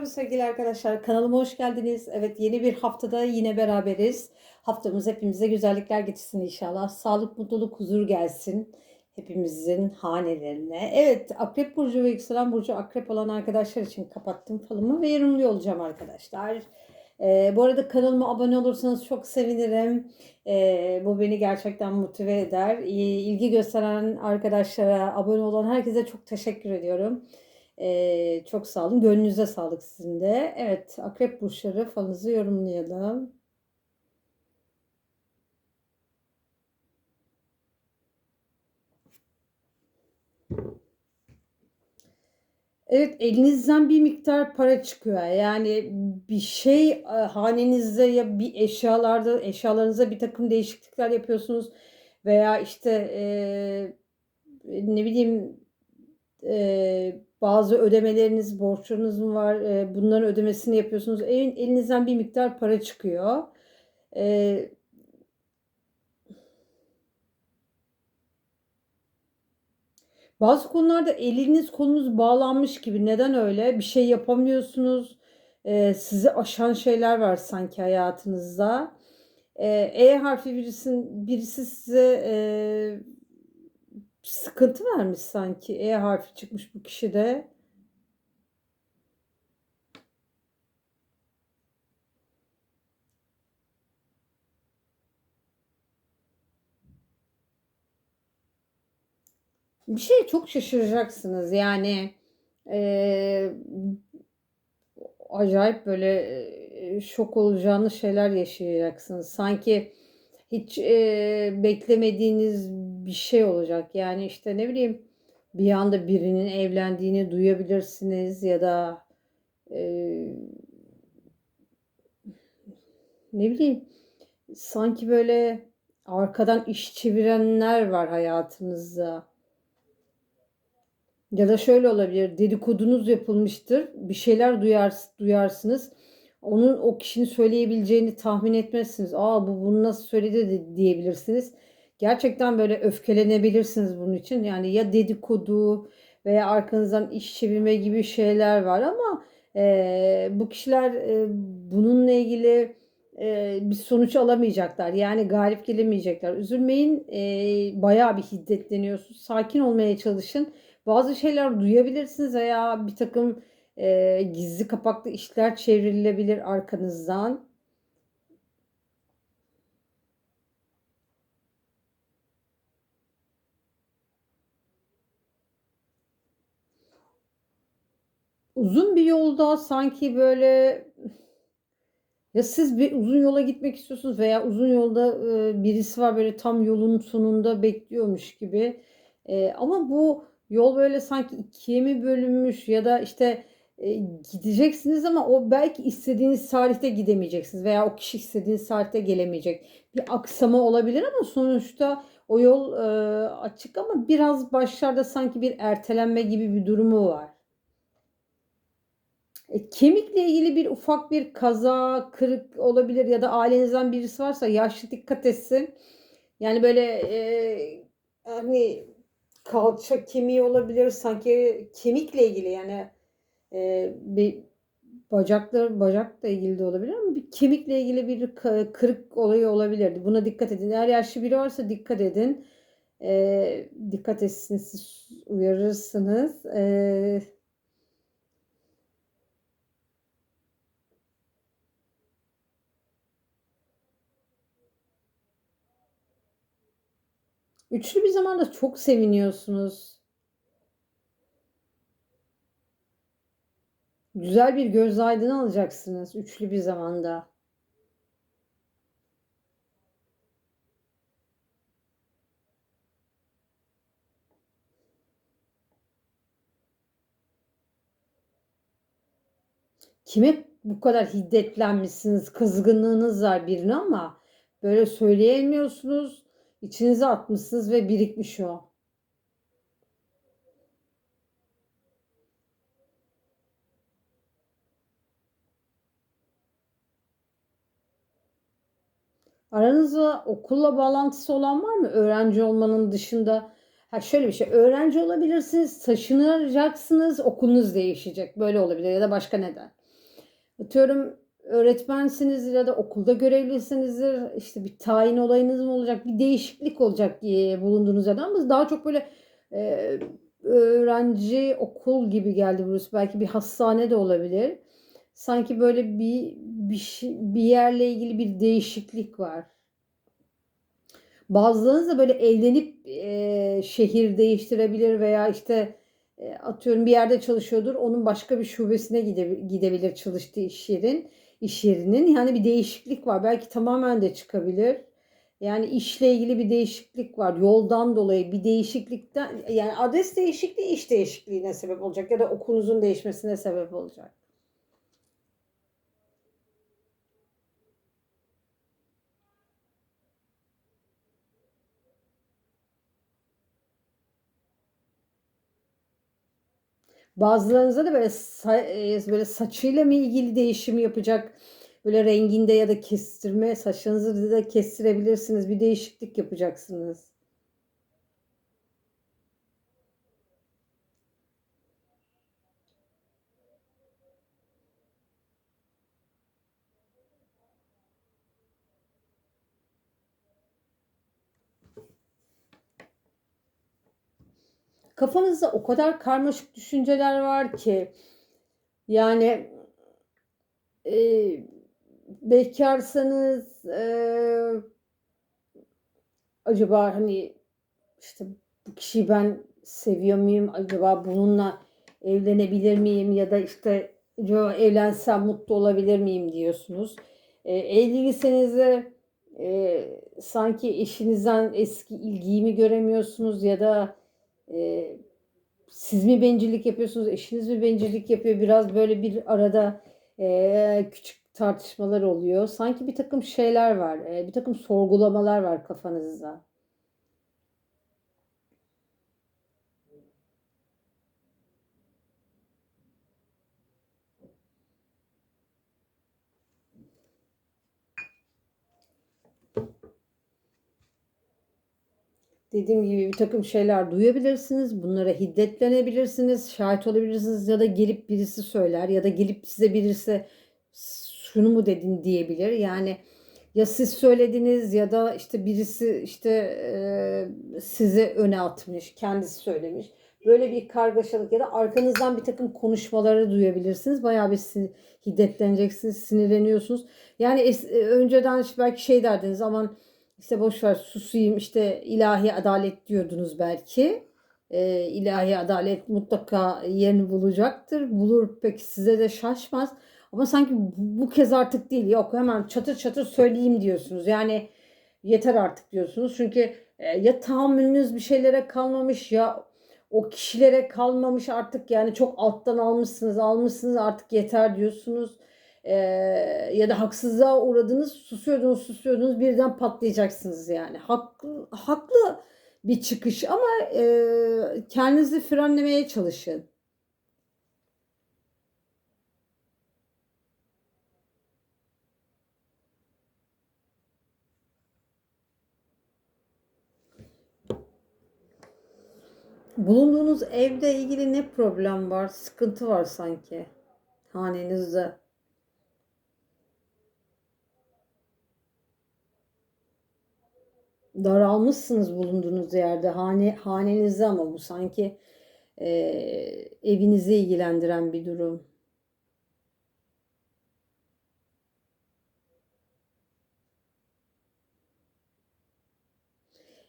Merhaba sevgili arkadaşlar. Kanalıma hoş geldiniz. Evet yeni bir haftada yine beraberiz. Haftamız hepimize güzellikler getirsin inşallah. Sağlık, mutluluk, huzur gelsin hepimizin hanelerine. Evet Akrep Burcu ve Yükselen Burcu Akrep olan arkadaşlar için kapattım falımı ve yorumluyor olacağım arkadaşlar. Ee, bu arada kanalıma abone olursanız çok sevinirim. Ee, bu beni gerçekten motive eder. İlgi gösteren arkadaşlara, abone olan herkese çok teşekkür ediyorum. Ee, çok sağ olun. Gönlünüze sağlık sizin de. Evet, akrep burçları falınızı yorumlayalım. Evet, elinizden bir miktar para çıkıyor. Yani bir şey e, hanenizde ya bir eşyalarda, eşyalarınıza bir takım değişiklikler yapıyorsunuz veya işte e, ne bileyim e, bazı ödemeleriniz, borçlarınız mı var? E, bunların ödemesini yapıyorsunuz. El, elinizden bir miktar para çıkıyor. E, bazı konularda eliniz kolunuz bağlanmış gibi. Neden öyle? Bir şey yapamıyorsunuz. E, sizi aşan şeyler var sanki hayatınızda. E, e harfi birisin, birisi size e, sıkıntı vermiş sanki. E harfi çıkmış bu kişide. Bir şey çok şaşıracaksınız. Yani e, acayip böyle e, şok olacağınız şeyler yaşayacaksınız. Sanki hiç e, beklemediğiniz bir şey olacak. Yani işte ne bileyim bir anda birinin evlendiğini duyabilirsiniz ya da e, ne bileyim sanki böyle arkadan iş çevirenler var hayatınızda. Ya da şöyle olabilir. Dedikodunuz yapılmıştır. Bir şeyler duyar, duyarsınız. Onun o kişinin söyleyebileceğini tahmin etmezsiniz. Aa bu bunu nasıl söyledi diyebilirsiniz. Gerçekten böyle öfkelenebilirsiniz bunun için. Yani ya dedikodu veya arkanızdan iş çevirme gibi şeyler var ama e, bu kişiler e, bununla ilgili e, bir sonuç alamayacaklar. Yani galip gelemeyecekler. Üzülmeyin. E, bayağı bir hiddetleniyorsunuz. Sakin olmaya çalışın. Bazı şeyler duyabilirsiniz veya bir takım e, gizli kapaklı işler çevrilebilir arkanızdan. Uzun bir yolda sanki böyle ya siz bir uzun yola gitmek istiyorsunuz veya uzun yolda e, birisi var böyle tam yolun sonunda bekliyormuş gibi. E, ama bu yol böyle sanki ikiye mi bölünmüş ya da işte e, gideceksiniz ama o belki istediğiniz tarihte gidemeyeceksiniz veya o kişi istediğiniz tarihte gelemeyecek. Bir aksama olabilir ama sonuçta o yol e, açık ama biraz başlarda sanki bir ertelenme gibi bir durumu var. E, kemikle ilgili bir ufak bir kaza, kırık olabilir ya da ailenizden birisi varsa yaşlı dikkat etsin. Yani böyle e, hani kalça kemiği olabilir sanki kemikle ilgili yani e, bir bacaklar bacakla ilgili de olabilir ama bir kemikle ilgili bir kırık olayı olabilirdi. Buna dikkat edin. Eğer yaşlı biri varsa dikkat edin. E, dikkat etsin siz uyarırsınız. E, üçlü bir zamanda çok seviniyorsunuz. Güzel bir göz aydını alacaksınız üçlü bir zamanda. Kime bu kadar hiddetlenmişsiniz, kızgınlığınız var birine ama böyle söyleyemiyorsunuz. İçinize atmışsınız ve birikmiş o. Aranızda okulla bağlantısı olan var mı? Öğrenci olmanın dışında. Ha şöyle bir şey. Öğrenci olabilirsiniz, taşınacaksınız, okulunuz değişecek. Böyle olabilir ya da başka neden. Atıyorum öğretmensinizdir ya da okulda görevlisinizdir. İşte bir tayin olayınız mı olacak? Bir değişiklik olacak e, bulunduğunuz yerden daha çok böyle e, öğrenci okul gibi geldi burası. Belki bir hastane de olabilir. Sanki böyle bir bir, bir yerle ilgili bir değişiklik var. Bazılarınız da böyle evlenip e, şehir değiştirebilir veya işte e, atıyorum bir yerde çalışıyordur. Onun başka bir şubesine gide, gidebilir çalıştığı iş yerin iş yerinin. Yani bir değişiklik var. Belki tamamen de çıkabilir. Yani işle ilgili bir değişiklik var. Yoldan dolayı bir değişiklikten yani adres değişikliği iş değişikliğine sebep olacak ya da okulunuzun değişmesine sebep olacak. Bazılarınıza da böyle sa- e, böyle saçıyla mı ilgili değişim yapacak? Böyle renginde ya da kestirme saçlarınızı da kestirebilirsiniz. Bir değişiklik yapacaksınız. Kafanızda o kadar karmaşık düşünceler var ki yani e, bekarsanız e, acaba hani işte bu kişiyi ben seviyor muyum? Acaba bununla evlenebilir miyim? Ya da işte acaba evlensem mutlu olabilir miyim diyorsunuz. E, evliyseniz de e, sanki eşinizden eski ilgiyi mi göremiyorsunuz ya da e, siz mi bencillik yapıyorsunuz, eşiniz mi bencillik yapıyor? Biraz böyle bir arada e, küçük tartışmalar oluyor. Sanki bir takım şeyler var, e, bir takım sorgulamalar var kafanızda. Dediğim gibi bir takım şeyler duyabilirsiniz. Bunlara hiddetlenebilirsiniz. Şahit olabilirsiniz ya da gelip birisi söyler ya da gelip size birisi şunu mu dedin diyebilir. Yani ya siz söylediniz ya da işte birisi işte e, size öne atmış, kendisi söylemiş. Böyle bir kargaşalık ya da arkanızdan bir takım konuşmaları duyabilirsiniz. Bayağı bir sin- hiddetleneceksiniz, sinirleniyorsunuz. Yani es- e, önceden belki şey derdiniz aman işte boş ver susayım işte ilahi adalet diyordunuz belki. Ee, ilahi adalet mutlaka yerini bulacaktır. Bulur peki size de şaşmaz. Ama sanki bu kez artık değil. Yok hemen çatır çatır söyleyeyim diyorsunuz. Yani yeter artık diyorsunuz. Çünkü e, ya tahammülünüz bir şeylere kalmamış ya o kişilere kalmamış artık yani çok alttan almışsınız almışsınız artık yeter diyorsunuz. Ee, ya da haksızlığa uğradınız, susuyordunuz, susuyordunuz, birden patlayacaksınız yani. Haklı, haklı bir çıkış ama e, kendinizi frenlemeye çalışın. Bulunduğunuz evde ilgili ne problem var? Sıkıntı var sanki hanenizde. Daralmışsınız bulunduğunuz yerde, hane, hanenizde ama bu sanki e, evinizi ilgilendiren bir durum.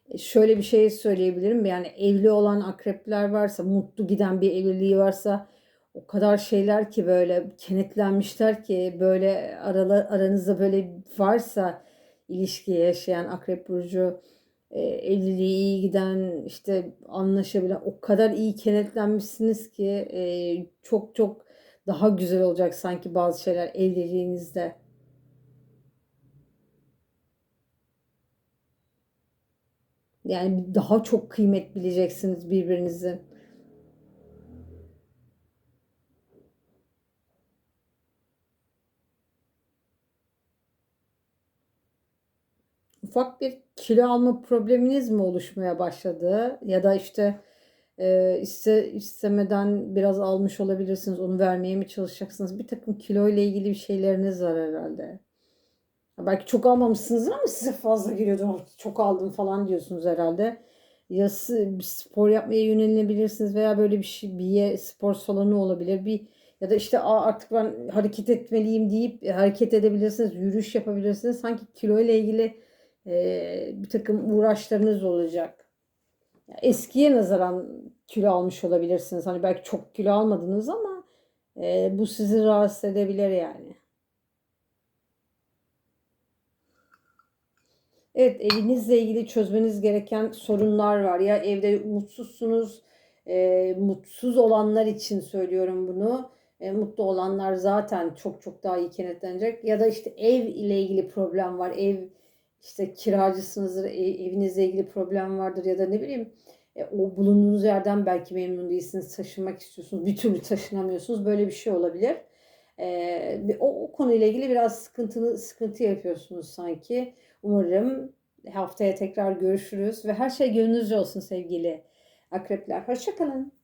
E, Şöyle bir şey söyleyebilirim. Yani evli olan akrepler varsa, mutlu giden bir evliliği varsa o kadar şeyler ki böyle kenetlenmişler ki böyle aralar, aranızda böyle varsa ilişki yaşayan akrep burcu e, evliliği iyi giden işte anlaşabilen o kadar iyi kenetlenmişsiniz ki e, çok çok daha güzel olacak sanki bazı şeyler evliliğinizde. Yani daha çok kıymet bileceksiniz birbirinizin. Ufak bir kilo alma probleminiz mi oluşmaya başladı? Ya da işte Ee, iste, istemeden biraz almış olabilirsiniz. Onu vermeye mi çalışacaksınız? Bir takım kilo ile ilgili bir şeyleriniz var herhalde. Belki çok almamışsınızdır ama size fazla geliyordur. "Oh, Çok aldım falan diyorsunuz herhalde. Ya spor yapmaya yönelebilirsiniz veya böyle bir şey bir ye- spor salonu olabilir. Bir ya da işte "Aa, artık ben hareket etmeliyim deyip hareket edebilirsiniz. Yürüyüş yapabilirsiniz. Sanki kilo ile ilgili e, bir takım uğraşlarınız olacak. Eskiye nazaran kilo almış olabilirsiniz. Hani belki çok kilo almadınız ama e, bu sizi rahatsız edebilir yani. Evet, evinizle ilgili çözmeniz gereken sorunlar var. Ya evde mutsuzsunuz, e, mutsuz olanlar için söylüyorum bunu. E, mutlu olanlar zaten çok çok daha iyi kenetlenecek. Ya da işte ev ile ilgili problem var. Ev işte kiracısınızdır, e- evinizle ilgili problem vardır ya da ne bileyim e, o bulunduğunuz yerden belki memnun değilsiniz, taşınmak istiyorsunuz, bir türlü taşınamıyorsunuz. Böyle bir şey olabilir. E, o, o konuyla ilgili biraz sıkıntılı sıkıntı yapıyorsunuz sanki. Umarım haftaya tekrar görüşürüz ve her şey gönlünüzce olsun sevgili akrepler. Hoşça kalın.